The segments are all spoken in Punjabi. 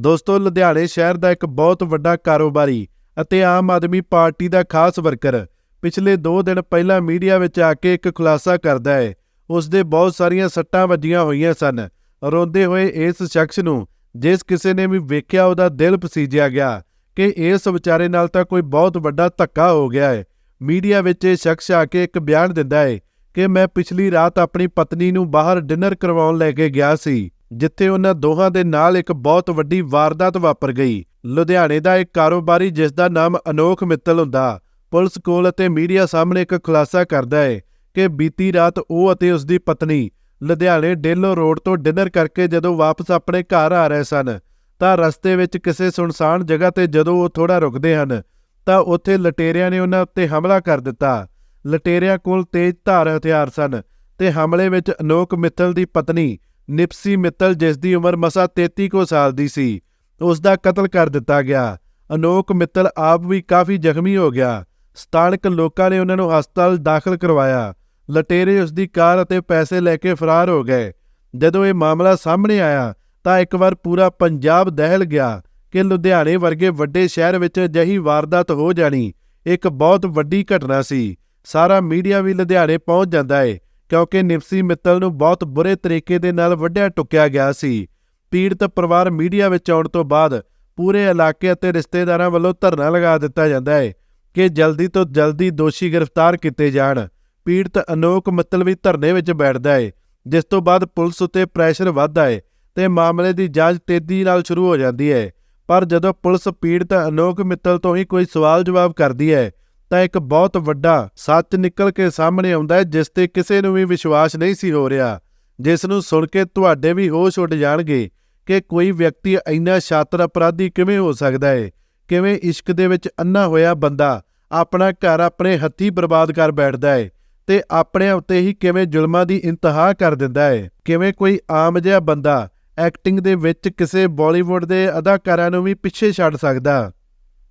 ਦੋਸਤੋ, ਲੁਧਿਆਣੇ ਸ਼ਹਿਰ ਦਾ ਇੱਕ ਬਹੁਤ ਵੱਡਾ ਕਾਰੋਬਾਰੀ ਅਤੇ ਆਮ ਆਦਮੀ ਪਾਰਟੀ ਦਾ ਖਾਸ ਵਰਕਰ ਪਿਛਲੇ 2 ਦਿਨ ਪਹਿਲਾਂ ਮੀਡੀਆ ਵਿੱਚ ਆ ਕੇ ਇੱਕ ਖੁਲਾਸਾ ਕਰਦਾ ਹੈ। ਉਸ ਦੇ ਬਹੁਤ ਸਾਰੀਆਂ ਸੱਟਾਂ ਵੱਜੀਆਂ ਹੋਈਆਂ ਸਨ। ਰੋਂਦੇ ਹੋਏ ਇਸ ਸ਼ਖਸ ਨੂੰ ਜਿਸ ਕਿਸੇ ਨੇ ਵੀ ਵੇਖਿਆ, ਉਹਦਾ ਦਿਲ ਪਸੀਜਿਆ ਗਿਆ ਕਿ ਇਸ ਵਿਚਾਰੇ ਨਾਲ ਤਾਂ ਕੋਈ ਬਹੁਤ ਵੱਡਾ ਧੱਕਾ ਹੋ ਗਿਆ ਹੈ। ਮੀਡੀਆ ਵਿੱਚ ਇਹ ਸ਼ਖਸ ਆ ਕੇ ਇੱਕ ਬਿਆਨ ਦਿੰਦਾ ਹੈ ਕਿ ਮੈਂ ਪਿਛਲੀ ਰਾਤ ਆਪਣੀ ਪਤਨੀ ਨੂੰ ਬਾਹਰ ਡਿਨਰ ਕਰਵਾਉਣ ਲੈ ਕੇ ਗਿਆ ਸੀ। ਜਿੱਥੇ ਉਹਨਾਂ ਦੋਹਾਂ ਦੇ ਨਾਲ ਇੱਕ ਬਹੁਤ ਵੱਡੀ ਵਾਰਦਾਤ ਵਾਪਰ ਗਈ। ਲੁਧਿਆਣੇ ਦਾ ਇੱਕ ਕਾਰੋਬਾਰੀ ਜਿਸ ਦਾ ਨਾਮ ਅਨੋਖ ਮਿੱਤਲ ਹੁੰਦਾ, ਪੁਲਿਸ ਕੋਲ ਅਤੇ ਮੀਡੀਆ ਸਾਹਮਣੇ ਇੱਕ ਖੁਲਾਸਾ ਕਰਦਾ ਹੈ ਕਿ ਬੀਤੀ ਰਾਤ ਉਹ ਅਤੇ ਉਸ ਦੀ ਪਤਨੀ ਲੁਧਿਆਣੇ ਡੇਲੋ ਰੋਡ ਤੋਂ ਡਿਨਰ ਕਰਕੇ ਜਦੋਂ ਵਾਪਸ ਆਪਣੇ ਘਰ ਆ ਰਹੇ ਸਨ, ਤਾਂ ਰਸਤੇ ਵਿੱਚ ਕਿਸੇ ਸੁਨਸਾਨ ਜਗ੍ਹਾ ਤੇ ਜਦੋਂ ਉਹ ਥੋੜਾ ਰੁਕਦੇ ਹਨ, ਤਾਂ ਉੱਥੇ ਲਟੇਰਿਆਂ ਨੇ ਉਹਨਾਂ ਉੱਤੇ ਹਮਲਾ ਕਰ ਦਿੱਤਾ। ਲਟੇਰਿਆਂ ਕੋਲ ਤੇਜ਼ ਧਾਰ ਹਥਿਆਰ ਸਨ ਤੇ ਹਮਲੇ ਵਿੱਚ ਅਨੋਕ ਮਿੱਤਲ ਦੀ ਪਤਨੀ ਨਿਪਸੀ ਮਿੱਤਲ ਜਿਸ ਦੀ ਉਮਰ ਮਸਾ 33 ਕੋ ਸਾਲ ਦੀ ਸੀ, ਉਸ ਦਾ ਕਤਲ ਕਰ ਦਿੱਤਾ ਗਿਆ। ਅਨੋਕ ਮਿੱਤਲ ਆਪ ਵੀ ਕਾਫੀ ਜ਼ਖਮੀ ਹੋ ਗਿਆ। ਸਥਾਨਕ ਲੋਕਾਂ ਨੇ ਉਹਨਾਂ ਨੂੰ ਹਸਪਤਾਲ ਦਾਖਲ ਕਰਵਾਇਆ। ਲਟੇਰੇ ਉਸ ਦੀ ਕਾਰ ਅਤੇ ਪੈਸੇ ਲੈ ਕੇ ਫਰਾਰ ਹੋ ਗਏ। ਜਦੋਂ ਇਹ ਮਾਮਲਾ ਸਾਹਮਣੇ ਆਇਆ, ਤਾਂ ਇੱਕ ਵਾਰ ਪੂਰਾ ਪੰਜਾਬ ਦਹਿਲ ਗਿਆ ਕਿ ਲੁਧਿਆਣੇ ਵਰਗੇ ਵੱਡੇ ਸ਼ਹਿਰ ਵਿੱਚ ਅਜਿਹੀ ਵਾਰਦਾਤ ਹੋ ਜਾਣੀ ਇੱਕ ਬਹੁਤ ਵੱਡੀ ਘਟਨਾ ਸੀ। ਸਾਰਾ ਮੀਡੀਆ ਵੀ ਲੁਧਿਆਣੇ ਪਹੁੰਚ ਜਾਂਦਾ ਹੈ ਕਿਉਂਕਿ ਨਿਪਸੀ ਮਿੱਤਲ ਨੂੰ ਬਹੁਤ ਬੁਰੇ ਤਰੀਕੇ ਦੇ ਨਾਲ ਵੱਢਿਆ ਟੁੱਕਿਆ ਗਿਆ ਸੀ। ਪੀੜਤ ਪਰਿਵਾਰ ਮੀਡੀਆ ਵਿੱਚ ਆਉਣ ਤੋਂ ਬਾਅਦ ਪੂਰੇ ਇਲਾਕੇ ਅਤੇ ਰਿਸ਼ਤੇਦਾਰਾਂ ਵੱਲੋਂ ਧਰਨਾ ਲਗਾ ਦਿੱਤਾ ਜਾਂਦਾ ਹੈ ਕਿ ਜਲਦੀ ਤੋਂ ਜਲਦੀ ਦੋਸ਼ੀ ਗ੍ਰਿਫਤਾਰ ਕੀਤੇ ਜਾਣ। ਪੀੜਤ ਅਨੋਕ ਮਿੱਤਲ ਵੀ ਧਰਨੇ ਵਿੱਚ ਬੈਠਦਾ ਹੈ, ਜਿਸ ਤੋਂ ਬਾਅਦ ਪੁਲਿਸ ਉੱਤੇ ਪ੍ਰੈਸ਼ਰ ਵੱਧਦਾ ਹੈ ਤੇ ਮਾਮਲੇ ਦੀ ਜਾਂਚ ਤੇਜ਼ੀ ਨਾਲ ਸ਼ੁਰੂ ਹੋ ਜਾਂਦੀ ਹੈ। ਪਰ ਜਦੋਂ ਪੁਲਿਸ ਪੀੜਤ ਅਨੋਕ ਮਿੱਤਲ ਤੋਂ ਹੀ ਕੋਈ ਸਵਾਲ ਜਵਾਬ ਕਰਦੀ ਹੈ ਤਾਂ ਇੱਕ ਬਹੁਤ ਵੱਡਾ ਸੱਚ ਨਿਕਲ ਕੇ ਸਾਹਮਣੇ ਆਉਂਦਾ ਹੈ, ਜਿਸ ਤੇ ਕਿਸੇ ਨੂੰ ਵੀ ਵਿਸ਼ਵਾਸ ਨਹੀਂ ਸੀ ਹੋ ਰਿਹਾ। ਜਿਸ ਨੂੰ ਸੁਣ ਕੇ ਤੁਹਾਡੇ ਵੀ ਹੋਸ਼ ਉੱਡ ਜਾਣਗੇ ਕਿ ਕੋਈ ਵਿਅਕਤੀ ਇੰਨਾ ਸ਼ਾਤਰ ਅਪਰਾਧੀ ਕਿਵੇਂ ਹੋ ਸਕਦਾ ਹੈ ਕਿਵੇਂ ਇਸ਼ਕ ਦੇ ਵਿੱਚ ਅੰਨਾ ਹੋਇਆ ਬੰਦਾ ਆਪਣਾ ਘਰ ਆਪਣੇ ਹੱਥੀ ਬਰਬਾਦ ਕਰ ਬੈਠਦਾ ਹੈ ਤੇ ਆਪਣੇ ਉੱਤੇ ਹੀ ਕਿਵੇਂ ਜ਼ੁਲਮਾਂ ਦੀ ਇੰਤਹਾ ਕਰ ਦਿੰਦਾ ਹੈ ਕਿਵੇਂ ਕੋਈ ਆਮ ਜਿਹਾ ਬੰਦਾ ਐਕਟਿੰਗ ਦੇ ਵਿੱਚ ਕਿਸੇ ਬਾਲੀਵੁੱਡ ਦੇ ਅਦਾਕਾਰਾਂ ਨੂੰ ਵੀ ਪਿੱਛੇ ਛੱਡ ਸਕਦਾ।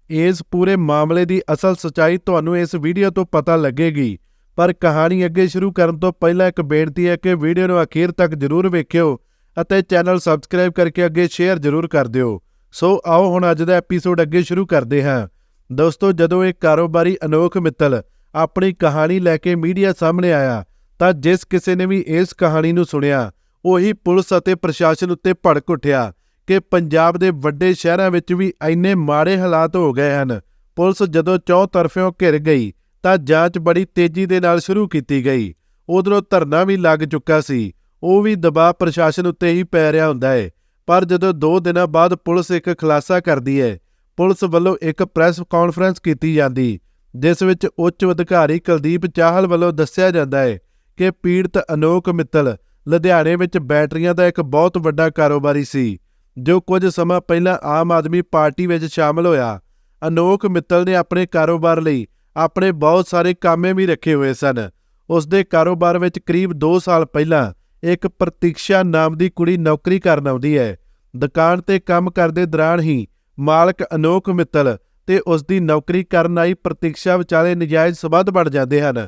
ਇਸ ਪੂਰੇ ਮਾਮਲੇ ਦੀ ਅਸਲ ਸਚਾਈ ਤੁਹਾਨੂੰ ਇਸ ਵੀਡੀਓ ਤੋਂ ਪਤਾ ਲੱਗੇਗੀ। ਪਰ ਕਹਾਣੀ ਅੱਗੇ ਸ਼ੁਰੂ ਕਰਨ ਤੋਂ ਪਹਿਲਾਂ ਇੱਕ ਬੇਨਤੀ ਹੈ ਕਿ ਵੀਡੀਓ ਨੂੰ ਅਖੀਰ ਤੱਕ ਜ਼ਰੂਰ ਵੇਖਿਓ ਅਤੇ ਚੈਨਲ ਸਬਸਕ੍ਰਾਈਬ ਕਰਕੇ ਅੱਗੇ ਸ਼ੇਅਰ ਜ਼ਰੂਰ ਕਰ ਦਿਓ। ਸੋ ਆਓ ਹੁਣ ਅੱਜ ਦਾ ਐਪੀਸੋਡ ਅੱਗੇ ਸ਼ੁਰੂ ਕਰਦੇ ਹਾਂ। ਦੋਸਤੋ, ਜਦੋਂ ਇਹ ਕਾਰੋਬਾਰੀ ਅਨੋਖ ਮਿੱਤਲ ਆਪਣੀ ਕਹਾਣੀ ਲੈ ਕੇ ਮੀਡੀਆ ਸਾਹਮਣੇ ਆਇਆ, ਤਾਂ ਜਿਸ ਕਿਸੇ ਨੇ ਵੀ ਇਸ ਕਹਾਣੀ ਨੂੰ ਸੁਣਿਆ, ਉਹੀ ਪੁਲਿਸ ਅਤੇ ਪ੍ਰਸ਼ਾਸਨ ਉੱਤੇ ਭੜਕ ਉੱਠਿਆ। ਕਿ ਪੰਜਾਬ ਦੇ ਵੱਡੇ ਸ਼ਹਿਰਾਂ ਵਿੱਚ ਵੀ ਇੰਨੇ ਮਾੜੇ ਹਾਲਾਤ ਹੋ ਗਏ ਹਨ। ਪੁਲਿਸ ਜਦੋਂ ਚੌ ਤਰਫਿਓਂ ਘਿਰ ਗਈ, ਤਾਂ ਜਾਂਚ ਬੜੀ ਤੇਜ਼ੀ ਦੇ ਨਾਲ ਸ਼ੁਰੂ ਕੀਤੀ ਗਈ। ਉਧਰੋਂ ਧਰਨਾ ਵੀ ਲੱਗ ਚੁੱਕਾ ਸੀ। ਉਹ ਵੀ ਦਬਾਅ ਪ੍ਰਸ਼ਾਸਨ ਉੱਤੇ ਹੀ ਪੈ ਰਿਹਾ ਹੁੰਦਾ ਹੈ ਪਰ ਜਦੋਂ 2 ਦਿਨਾਂ ਬਾਅਦ ਪੁਲਿਸ ਇੱਕ ਖੁਲਾਸਾ ਕਰਦੀ ਹੈ ਪੁਲਿਸ ਵੱਲੋਂ ਇੱਕ ਪ੍ਰੈਸ ਕਾਨਫਰੰਸ ਕੀਤੀ ਜਾਂਦੀ, ਜਿਸ ਵਿੱਚ ਉੱਚ ਅਧਿਕਾਰੀ ਕੁਲਦੀਪ ਚਾਹਲ ਵੱਲੋਂ ਦੱਸਿਆ ਜਾਂਦਾ ਹੈ ਕਿ ਪੀੜਤ ਅਨੋਕ ਮਿੱਤਲ ਲੁਧਿਆਣੇ ਵਿੱਚ ਬੈਟਰੀਆਂ ਦਾ ਇੱਕ ਬਹੁਤ ਵੱਡਾ ਕਾਰੋਬਾਰੀ ਸੀ। ਜੋ ਕੁਝ ਸਮਾਂ ਪਹਿਲਾਂ ਆਮ ਆਦਮੀ ਪਾਰਟੀ ਵਿੱਚ ਸ਼ਾਮਲ ਹੋਇਆ, ਅਨੋਖ ਮਿੱਤਲ ਨੇ ਆਪਣੇ ਕਾਰੋਬਾਰ ਲਈ ਆਪਣੇ ਬਹੁਤ ਸਾਰੇ ਕਾਮੇ ਵੀ ਰੱਖੇ ਹੋਏ ਸਨ। ਉਸ ਦੇ ਕਾਰੋਬਾਰ ਵਿੱਚ ਕਰੀਬ 2 ਸਾਲ ਪਹਿਲਾਂ ਇੱਕ ਪ੍ਰਤੀਕਸ਼ਾ ਨਾਮ ਦੀ ਕੁੜੀ ਨੌਕਰੀ ਕਰਨ ਆਉਂਦੀ ਹੈ। ਦੁਕਾਨ ਤੇ ਕੰਮ ਕਰਦੇ ਦੌਰਾਨ ਹੀ ਮਾਲਕ ਅਨੋਖ ਮਿੱਤਲ ਤੇ ਉਸ ਦੀ ਨੌਕਰੀ ਕਰਨ ਆਈ ਪ੍ਰਤੀਕਸ਼ਾ ਵਿਚਾਲੇ ਨਜਾਇਜ਼ ਸਬੰਧ ਬਣ ਜਾਂਦੇ ਹਨ।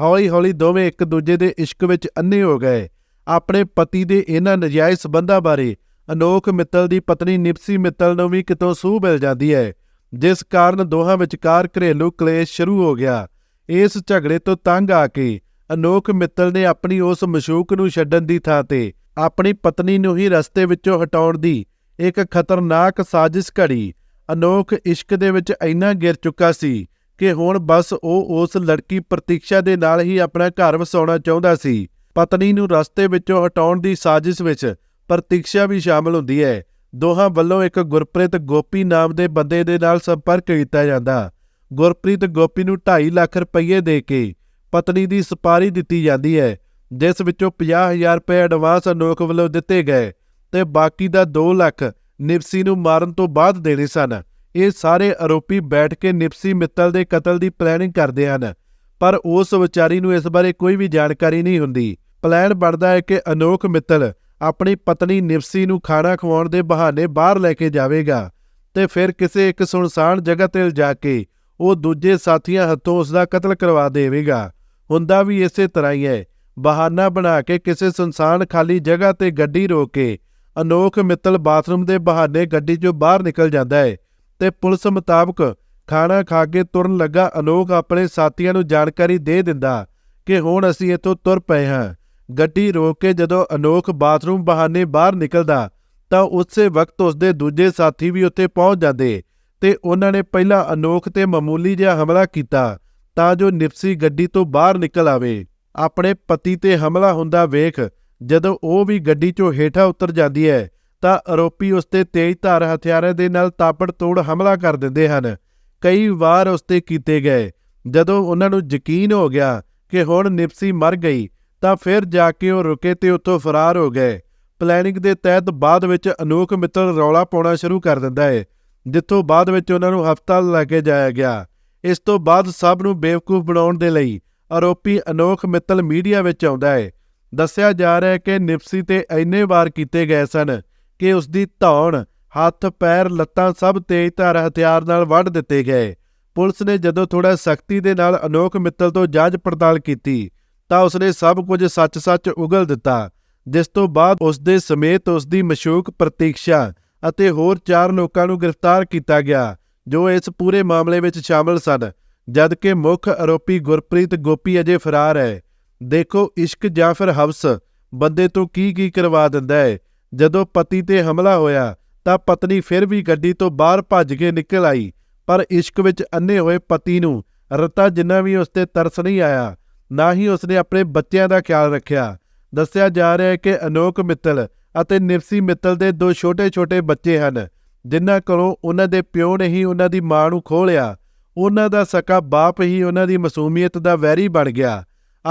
ਹੌਲੀ-ਹੌਲੀ ਦੋਵੇਂ ਇੱਕ ਦੂਜੇ ਦੇ ਇਸ਼ਕ ਵਿੱਚ ਅੰਨੇ ਹੋ ਗਏ। ਆਪਣੇ ਪਤੀ ਦੇ ਇਹਨਾਂ ਨਜਾਇਜ਼ ਸਬੰਧਾਂ ਬਾਰੇ ਅਨੋਖ ਮਿੱਤਲ ਦੀ ਪਤਨੀ ਨਿਪਸੀ ਮਿੱਤਲ ਨੂੰ ਵੀ ਕਿਤੋਂ ਸੂਹ ਮਿਲ ਜਾਂਦੀ ਹੈ, ਜਿਸ ਕਾਰਨ ਦੋਹਾਂ ਵਿਚਕਾਰ ਘਰੇਲੂ ਕਲੇਸ਼ ਸ਼ੁਰੂ ਹੋ ਗਿਆ। ਇਸ ਝਗੜੇ ਤੋਂ ਤੰਗ ਆ ਕੇ ਅਨੋਖ ਮਿੱਤਲ ਨੇ ਆਪਣੀ ਉਸ ਮਸ਼ੂਕ ਨੂੰ ਛੱਡਣ ਦੀ ਥਾਂ ਤੇ ਆਪਣੀ ਪਤਨੀ ਨੂੰ ਹੀ ਰਸਤੇ ਵਿੱਚੋਂ ਹਟਾਉਣ ਦੀ ਇੱਕ ਖਤਰਨਾਕ ਸਾਜ਼ਿਸ਼ ਘੜੀ ਅਨੋਖ ਇਸ਼ਕ ਦੇ ਵਿੱਚ ਇੰਨਾ ਗਿਰ ਚੁੱਕਾ ਸੀ ਕਿ ਹੁਣ ਬਸ ਉਹ ਉਸ ਲੜਕੀ ਪ੍ਰਤੀਕਸ਼ਾ ਦੇ ਨਾਲ ਹੀ ਆਪਣਾ ਘਰ ਵਸਾਉਣਾ ਚਾਹੁੰਦਾ ਸੀ। ਪਤਨੀ ਨੂੰ ਰਸਤੇ ਵਿੱਚੋਂ ਹਟਾਉਣ ਦੀ ਸਾਜ਼ਿਸ਼ ਵਿੱਚ ਪ੍ਰਤੀਕਸ਼ਾ ਵੀ ਸ਼ਾਮਲ ਹੁੰਦੀ ਹੈ। ਦੋਹਾਂ ਵੱਲੋਂ ਇੱਕ ਗੁਰਪ੍ਰੀਤ ਗੋਪੀ ਨਾਮ ਦੇ ਬੰਦੇ ਦੇ ਨਾਲ ਸੰਪਰਕ ਕੀਤਾ ਜਾਂਦਾ। ਗੁਰਪ੍ਰੀਤ ਗੋਪੀ ਨੂੰ 2.5 ਲੱਖ ਰੁਪਏ ਦੇ ਕੇ ਪਤਨੀ ਦੀ ਸਪਾਰੀ ਦਿੱਤੀ ਜਾਂਦੀ ਹੈ, ਜਿਸ ਵਿੱਚੋਂ 50000 ਰੁਪਏ ਐਡਵਾਂਸ ਅਨੋਖ ਵੱਲੋਂ ਦਿੱਤੇ ਗਏ ਤੇ ਬਾਕੀ ਦਾ 2 ਲੱਖ ਨਿਪਸੀ ਨੂੰ ਮਾਰਨ ਤੋਂ ਬਾਅਦ ਦੇਣੇ ਸਨ। ਇਹ ਸਾਰੇ ਆਰੋਪੀ ਬੈਠ ਕੇ ਨਿਪਸੀ ਮਿੱਤਲ ਦੇ ਕਤਲ ਦੀ ਪਲੈਨਿੰਗ ਕਰਦੇ ਹਨ, ਪਰ ਉਸ ਵਿਚਾਰੀ ਨੂੰ ਇਸ ਬਾਰੇ ਕੋਈ ਵੀ ਜਾਣਕਾਰੀ ਨਹੀਂ ਹੁੰਦੀ। ਪਲਾਨ ਬਣਦਾ ਹੈ ਕਿ ਅਨੋਖ ਮਿੱਤਲ ਆਪਣੀ ਪਤਨੀ ਨਿਪਸੀ ਨੂੰ ਖਾਣਾ ਖਵਾਉਣ ਦੇ ਬਹਾਨੇ ਬਾਹਰ ਲੈ ਕੇ ਜਾਵੇਗਾ ਤੇ ਫਿਰ ਕਿਸੇ ਇੱਕ ਸੁਨਸਾਨ ਜਗ੍ਹਾ ਤੇ ਲਿਜਾ ਕੇ ਉਹ ਦੂਜੇ ਸਾਥੀਆਂ ਹੱਥੋਂ ਉਸ ਦਾ ਕਤਲ ਕਰਵਾ ਦੇਵੇਗਾ। ਹੁੰਦਾ ਵੀ ਇਸੇ ਤਰ੍ਹਾਂ ਹੀ ਹੈ। ਬਹਾਨਾ ਬਣਾ ਕੇ ਕਿਸੇ ਸੁਨਸਾਨ ਖਾਲੀ ਜਗ੍ਹਾ ਤੇ ਗੱਡੀ ਰੋਕ ਕੇ ਅਨੋਖ ਮਿੱਤਲ ਬਾਥਰੂਮ ਦੇ ਬਹਾਨੇ ਗੱਡੀ 'ਚੋਂ ਬਾਹਰ ਨਿਕਲ ਜਾਂਦਾ ਹੈ ਤੇ ਪੁਲਿਸ ਮੁਤਾਬਕ ਖਾਣਾ ਖਾ ਕੇ ਤੁਰਨ ਲੱਗਾ ਅਨੋਖ ਆਪਣੇ ਸਾਥੀਆਂ ਨੂੰ ਜਾਣਕਾਰੀ ਦੇ ਦਿੰਦਾ ਕਿ ਹੁਣ ਅਸੀਂ ਇੱਥੋਂ ਤੁਰ ਪਏ ਹਾਂ। ਗੱਡੀ ਰੋਕ ਕੇ ਜਦੋਂ ਅਨੋਖ ਬਾਥਰੂਮ ਬਹਾਨੇ ਬਾਹਰ ਨਿਕਲਦਾ, ਤਾਂ ਉਸੇ ਵਕਤ ਉਸਦੇ ਦੂਜੇ ਸਾਥੀ ਵੀ ਉੱਥੇ ਪਹੁੰਚ ਜਾਂਦੇ ਤੇ ਉਹਨਾਂ ਨੇ ਪਹਿਲਾਂ ਅਨੋਖ ਤੇ ਮਾਮੂਲੀ ਜਿਹਾ ਹਮਲਾ ਕੀਤਾ ਤਾਂ ਜੋ ਨਿਪਸੀ ਗੱਡੀ ਤੋਂ ਬਾਹਰ ਨਿਕਲ ਆਵੇ। ਆਪਣੇ ਪਤੀ ਤੇ ਹਮਲਾ ਹੁੰਦਾ ਵੇਖ ਜਦੋਂ ਉਹ ਵੀ ਗੱਡੀ 'ਚੋਂ ਹੇਠਾਂ ਉਤਰ ਜਾਂਦੀ ਹੈ, ਤਾਂ ਆਰੋਪੀ ਉਸ ਤੇ ਤੇਜ਼ਧਾਰ ਹਥਿਆਰਾਂ ਦੇ ਨਾਲ ਤਾਪੜ ਤੋੜ ਹਮਲਾ ਕਰ ਦਿੰਦੇ ਹਨ। ਕਈ ਵਾਰ ਉਸ ਤੇ ਕੀਤੇ ਗਏ, ਜਦੋਂ ਉਹਨਾਂ ਨੂੰ ਯਕੀਨ ਹੋ ਗਿਆ ਕਿ ਹੁਣ ਨਿਪਸੀ ਮਰ ਗਈ ਤਾਂ ਫਿਰ ਜਾ ਕੇ ਉਹ ਰੁਕੇ ਤੇ ਉੱਥੋਂ ਫਰਾਰ ਹੋ ਗਏ। ਪਲੈਨਿੰਗ ਦੇ ਤਹਿਤ ਬਾਅਦ ਵਿੱਚ ਅਨੋਖ ਮਿੱਤਲ ਰੌਲਾ ਪਾਉਣਾ ਸ਼ੁਰੂ ਕਰ ਦਿੰਦਾ ਹੈ ਜਿੱਥੋਂ ਬਾਅਦ ਵਿੱਚ ਉਹਨਾਂ ਨੂੰ ਹਸਪਤਾਲ ਲੈ ਕੇ ਜਾਇਆ ਗਿਆ। ਇਸ ਤੋਂ ਬਾਅਦ ਸਭ ਨੂੰ ਬੇਵਕੂਫ ਬਣਾਉਣ ਦੇ ਲਈ ਆਰੋਪੀ ਅਨੋਖ ਮਿੱਤਲ ਮੀਡੀਆ ਵਿੱਚ ਆਉਂਦਾ ਹੈ ਦੱਸਿਆ ਜਾ ਰਿਹਾ ਹੈ ਕਿ ਨਿਪਸੀ ਤੇ ਇੰਨੇ ਵਾਰ ਕੀਤੇ ਗਏ ਸਨ ਕਿ ਉਸ ਦੀ ਧੌਣ, ਹੱਥ, ਪੈਰ, ਲੱਤਾਂ ਸਭ ਤੇਜ਼ਧਾਰ ਹਥਿਆਰ ਨਾਲ ਵੱਢ ਦਿੱਤੇ ਗਏ। ਪੁਲਿਸ ਨੇ ਜਦੋਂ ਥੋੜਾ ਸਖਤੀ ਦੇ ਨਾਲ ਅਨੋਖ ਮਿੱਤਲ ਤੋਂ ਜਾਂਚ ਪੜਤਾਲ ਕੀਤੀ ਤਾਂ ਉਸਨੇ ਸਭ ਕੁਝ ਸੱਚ-ਸੱਚ ਉਗਲ ਦਿੱਤਾ, ਜਿਸ ਤੋਂ ਬਾਅਦ ਉਸ ਦੇ ਸਮੇਤ ਉਸ ਦੀ ਮਸ਼ੂਕ ਪ੍ਰਤੀਕਸ਼ਾ ਅਤੇ ਹੋਰ ਚਾਰ ਲੋਕਾਂ ਨੂੰ ਗ੍ਰਿਫਤਾਰ ਕੀਤਾ ਗਿਆ, ਜੋ ਇਸ ਪੂਰੇ ਮਾਮਲੇ ਵਿੱਚ ਸ਼ਾਮਲ ਸਨ, ਜਦਕਿ ਮੁੱਖ ਆਰੋਪੀ ਗੁਰਪ੍ਰੀਤ ਗੋਪੀ ਅਜੇ ਫਰਾਰ ਹੈ। ਦੇਖੋ ਇਸ਼ਕ ਜਾਂ ਫਿਰ ਹਵਸ, ਬੰਦੇ ਤੋਂ ਕੀ ਕੀ ਕਰਵਾ ਦਿੰਦਾ ਹੈ। ਜਦੋਂ ਪਤੀ ਤੇ ਹਮਲਾ ਹੋਇਆ, ਤਾਂ ਪਤਨੀ ਫਿਰ ਵੀ ਗੱਡੀ ਤੋਂ ਬਾਹਰ ਭੱਜ ਕੇ ਨਿਕਲ ਆਈ, ਪਰ ਇਸ਼ਕ ਵਿੱਚ ਅੰਨੇ ਹੋਏ ਪਤੀ ਨੂੰ ਰਤਾ ਜਿੰਨਾ ਵੀ ਉਸ ਤੇ ਤਰਸ ਨਹੀਂ ਆਇਆ ਨਾ ਹੀ ਉਸਨੇ ਆਪਣੇ ਬੱਚਿਆਂ ਦਾ ਖਿਆਲ ਰੱਖਿਆ। ਦੱਸਿਆ ਜਾ ਰਿਹਾ ਹੈ ਕਿ ਅਨੋਕ ਮਿੱਤਲ ਅਤੇ ਨਿਰਸੀ ਮਿੱਤਲ ਦੇ ਦੋ ਛੋਟੇ-ਛੋਟੇ ਬੱਚੇ ਹਨ, ਜਿਨ੍ਹਾਂ ਕੋਲੋਂ ਉਹਨਾਂ ਦੇ ਪਿਓ ਨੇ ਹੀ ਉਹਨਾਂ ਦੀ ਮਾਂ ਨੂੰ ਖੋਹ ਲਿਆ। ਉਹਨਾਂ ਦਾ ਸਕਾ ਬਾਪ ਹੀ ਉਹਨਾਂ ਦੀ ਮਾਸੂਮੀਅਤ ਦਾ ਵੈਰੀ ਬਣ ਗਿਆ।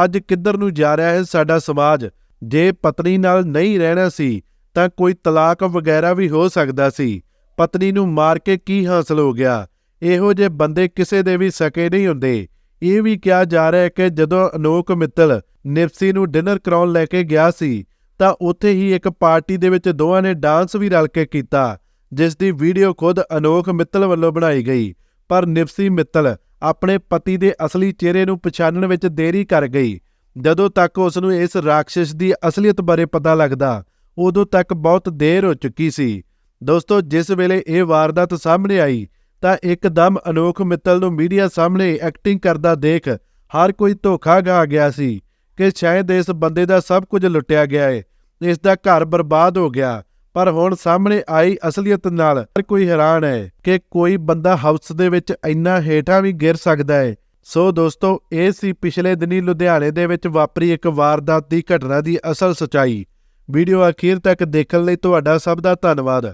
ਅੱਜ ਕਿੱਧਰ ਨੂੰ ਜਾ ਰਿਹਾ ਹੈ ਸਾਡਾ ਸਮਾਜ? ਜੇ ਪਤਨੀ ਨਾਲ ਨਹੀਂ ਰਹਿਣਾ ਸੀ, ਤਾਂ ਕੋਈ ਤਲਾਕ ਵਗੈਰਾ ਵੀ ਹੋ ਸਕਦਾ ਸੀ। ਪਤਨੀ ਨੂੰ ਮਾਰ ਕੇ ਕੀ ਹਾਸਲ ਹੋ ਗਿਆ? ਇਹੋ ਜਿਹੇ ਬੰਦੇ ਕਿਸੇ ਦੇ ਵੀ ਸਕੇ ਨਹੀਂ ਹੁੰਦੇ। ਇਹ ਵੀ ਕਿਹਾ ਜਾ ਰਿਹਾ ਹੈ ਕਿ ਜਦੋਂ ਅਨੋਕ ਮਿੱਤਲ ਨਿਪਸੀ ਨੂੰ ਡਿਨਰ ਕਰਾਉਣ ਲੈ ਕੇ ਗਿਆ ਸੀ, ਤਾਂ ਉੱਥੇ ਹੀ ਇੱਕ ਪਾਰਟੀ ਦੇ ਵਿੱਚ ਦੋਵਾਂ ਨੇ ਡਾਂਸ ਵੀ ਰਲ ਕੇ ਕੀਤਾ, ਜਿਸ ਦੀ ਵੀਡੀਓ ਖੁਦ ਅਨੋਖ ਮਿੱਤਲ ਵੱਲੋਂ ਬਣਾਈ ਗਈ। ਪਰ ਨਿਪਸੀ ਮਿੱਤਲ ਆਪਣੇ ਪਤੀ ਦੇ ਅਸਲੀ ਚਿਹਰੇ ਨੂੰ ਪਛਾਣਨ ਵਿੱਚ ਦੇਰੀ ਕਰ ਗਈ। ਜਦੋਂ ਤੱਕ ਉਸ ਨੂੰ ਇਸ ਰਾਖਸ਼ ਦੀ ਅਸਲੀਅਤ ਬਾਰੇ ਪਤਾ ਲੱਗਦਾ, ਉਦੋਂ ਤੱਕ ਬਹੁਤ ਦੇਰ ਹੋ ਚੁੱਕੀ ਸੀ। ਦੋਸਤੋ, ਜਿਸ ਵੇਲੇ ਇਹ ਵਾਰਦਾਤ ਸਾਹਮਣੇ ਆਈ ਤਾਂ ਇੱਕਦਮ ਅਨੋਖ ਮਿੱਤਲ ਨੂੰ ਮੀਡੀਆ ਸਾਹਮਣੇ ਐਕਟਿੰਗ ਕਰਦਾ ਦੇਖ ਹਰ ਕੋਈ ਧੋਖਾ ਗਾ ਗਿਆ ਸੀ ਕਿ ਸ਼ਾਇਦ ਇਸ ਬੰਦੇ ਦਾ ਸਭ ਕੁਝ ਲੁੱਟਿਆ ਗਿਆ ਹੈ ਇਸ ਦਾ ਘਰ ਬਰਬਾਦ ਹੋ ਗਿਆ। ਪਰ ਹੁਣ ਸਾਹਮਣੇ ਆਈ ਅਸਲੀਅਤ ਨਾਲ ਹਰ ਕੋਈ ਹੈਰਾਨ ਹੈ ਕਿ ਕੋਈ ਬੰਦਾ ਹਾਊਸ ਦੇ ਵਿੱਚ ਇੰਨਾ ਹੇਠਾਂ ਵੀ ਗਿਰ ਸਕਦਾ ਹੈ ਸੋ ਦੋਸਤੋ, ਇਹ ਸੀ ਪਿਛਲੇ ਦਿਨੀ ਲੁਧਿਆਣੇ ਦੇ ਵਿੱਚ ਵਾਪਰੀ ਇੱਕ ਵਾਰਦਾਤ ਦੀ ਘਟਨਾ ਦੀ ਅਸਲ ਸਚਾਈ। ਵੀਡੀਓ ਅਖੀਰ ਤੱਕ ਦੇਖਣ ਲਈ ਤੁਹਾਡਾ ਸਭ ਦਾ ਧੰਨਵਾਦ।